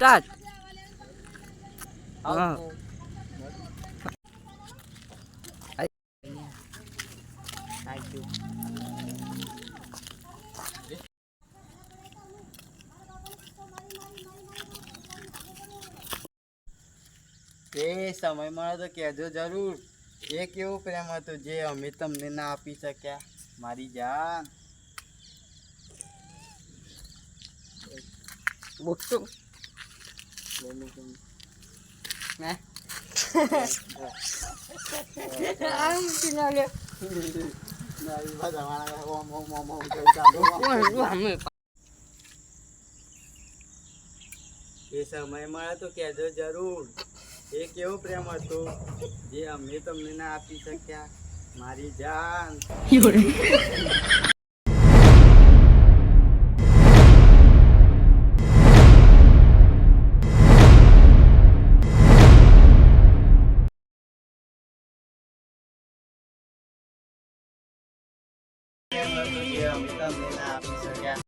Start હા. એ સમય મળે તો કહેજો જરૂર. એ કેવો પ્રેમ હતું જે અમે તમને ના આપી શક્યા. મારી જાન. બોલતો એ તો કહેજો જરૂર. એ કેવો પ્રેમ હતો? જે અમે તમને ના આપી શક્યા. મારી જાન. જે અમે તમને ના આપી શક્યા